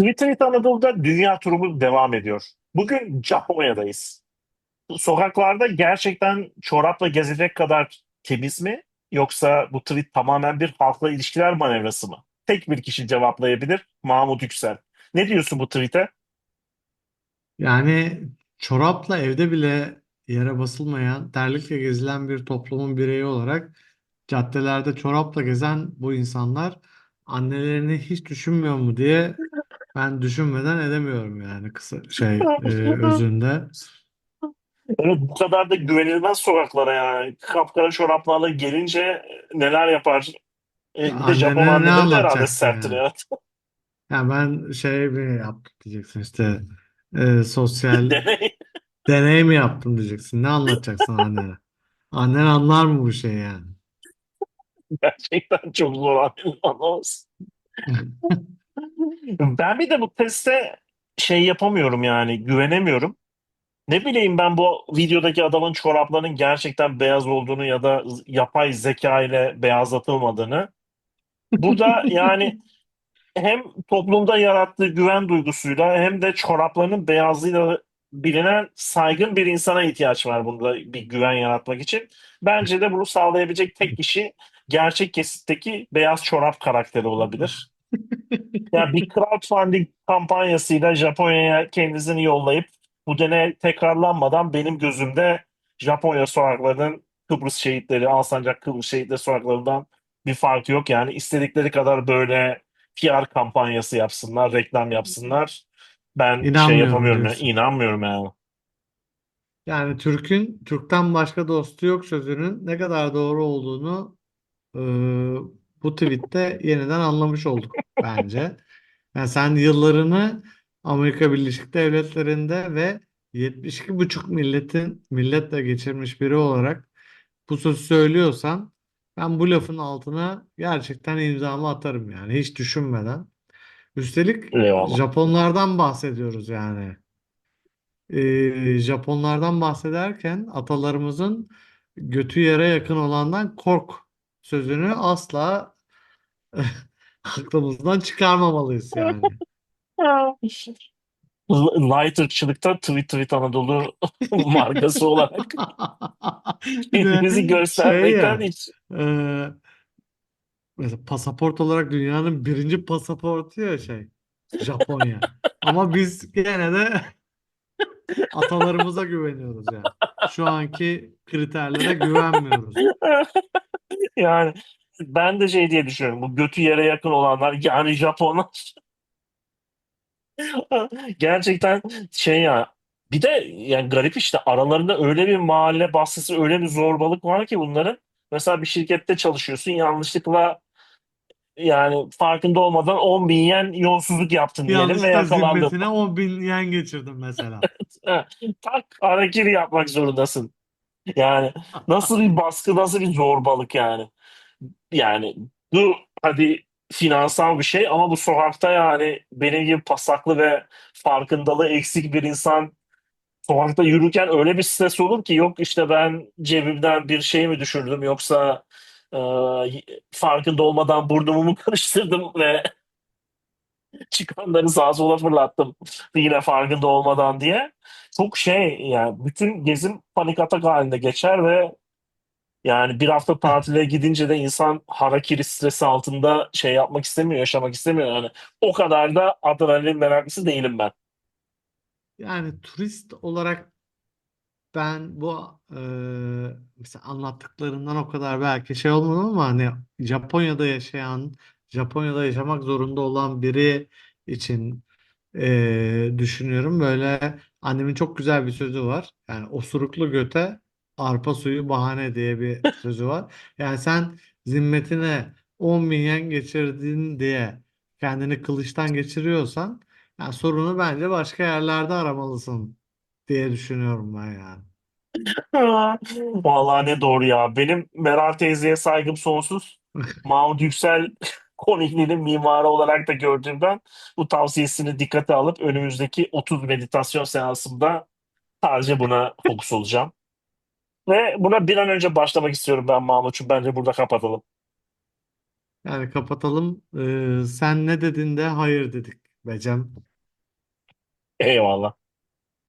Twitter Anadolu'da dünya turumuz devam ediyor. Bugün Japonya'dayız. Sokaklarda gerçekten çorapla gezecek kadar temiz mi? Yoksa bu tweet tamamen bir halkla ilişkiler manevrası mı? Tek bir kişi cevaplayabilir. Mahmut Yüksel. Ne diyorsun bu tweet'e? Yani çorapla evde bile yere basılmayan, terlikle gezilen bir toplumun bireyi olarak caddelerde çorapla gezen bu insanlar annelerini hiç düşünmüyor mu diye ben düşünmeden edemiyorum yani kısa şey e, özünde. Evet bu kadar da güvenilmez sokaklara yani. Kapkara çoraplarla gelince neler yapar? E, bir de Japon Annene ne anneleri de herhalde anlatacaksın serttir yani? evet. Ya ben şey mi yaptım diyeceksin işte e, sosyal Deney. deney mi yaptım diyeceksin. Ne anlatacaksın annene? Annen anlar mı bu şey yani? Gerçekten çok zor anlaması. Ben bir de bu teste şey yapamıyorum yani güvenemiyorum. Ne bileyim ben bu videodaki adamın çoraplarının gerçekten beyaz olduğunu ya da yapay zeka ile beyazlatılmadığını. Burada yani hem toplumda yarattığı güven duygusuyla hem de çoraplarının beyazlığıyla bilinen saygın bir insana ihtiyaç var bunda bir güven yaratmak için. Bence de bunu sağlayabilecek tek kişi gerçek kesitteki beyaz çorap karakteri olabilir. Yani bir crowdfunding kampanyasıyla Japonya'ya kendisini yollayıp bu deney tekrarlanmadan benim gözümde Japonya sokaklarının Kıbrıs şehitleri, Alsancak Kıbrıs şehitleri sokaklarından bir farkı yok. Yani istedikleri kadar böyle PR kampanyası yapsınlar, reklam yapsınlar. Ben şey yapamıyorum yani, diyorsun. inanmıyorum yani. Yani Türk'ün Türk'ten başka dostu yok sözünün ne kadar doğru olduğunu e, bu tweette yeniden anlamış olduk bence. Yani sen yıllarını Amerika Birleşik Devletleri'nde ve 72,5 milletin milletle geçirmiş biri olarak bu sözü söylüyorsan ben bu lafın altına gerçekten imzamı atarım yani hiç düşünmeden. Üstelik Eyvallah. Japonlardan bahsediyoruz yani. Ee, Japonlardan bahsederken atalarımızın götü yere yakın olandan kork sözünü asla aklımızdan çıkarmamalıyız yani. Light ırkçılıkta Tweet Tweet Anadolu markası olarak kendimizi şey göstermekten ya hiç e, mesela pasaport olarak dünyanın birinci pasaportu ya şey Japonya. Ama biz gene de atalarımıza güveniyoruz yani. Şu anki kriterlere güvenmiyoruz. Yani ben de şey diye düşünüyorum. Bu götü yere yakın olanlar yani Japonlar gerçekten şey ya bir de yani garip işte aralarında öyle bir mahalle baskısı öyle bir zorbalık var ki bunların. Mesela bir şirkette çalışıyorsun yanlışlıkla yani farkında olmadan 10 bin yen yolsuzluk yaptın diyelim ve Yanlışlıkla yakalandın. zimmetine 10 bin yen geçirdim mesela. Tak hareketi yapmak zorundasın. Yani nasıl bir baskı nasıl bir zorbalık yani. Yani bu hadi finansal bir şey ama bu sokakta yani benim gibi pasaklı ve farkındalığı eksik bir insan sokakta yürürken öyle bir stres olur ki yok işte ben cebimden bir şey mi düşürdüm yoksa e, farkında olmadan burnumu mu karıştırdım ve çıkanları sağa sola fırlattım yine farkında olmadan diye. Çok şey yani bütün gezim panik atak halinde geçer ve yani bir hafta tatile gidince de insan harakiri stresi altında şey yapmak istemiyor, yaşamak istemiyor yani. O kadar da adrenalin meraklısı değilim ben. Yani turist olarak ben bu e, mesela anlattıklarından o kadar belki şey olmadı ama hani Japonya'da yaşayan, Japonya'da yaşamak zorunda olan biri için e, düşünüyorum. Böyle annemin çok güzel bir sözü var. Yani osuruklu göte arpa suyu bahane diye bir sözü var. Yani sen zimmetine 10 bin yen geçirdin diye kendini kılıçtan geçiriyorsan yani sorunu bence başka yerlerde aramalısın diye düşünüyorum ben yani. Vallahi ne doğru ya. Benim Meral teyzeye saygım sonsuz. Mahmut Yüksel Konikli'nin mimarı olarak da gördüğümden bu tavsiyesini dikkate alıp önümüzdeki 30 meditasyon seansımda sadece buna fokus olacağım. Ve buna bir an önce başlamak istiyorum ben Mahmut'cum. Bence burada kapatalım. Yani kapatalım. Ee, sen ne dedin de hayır dedik. Becem. Eyvallah.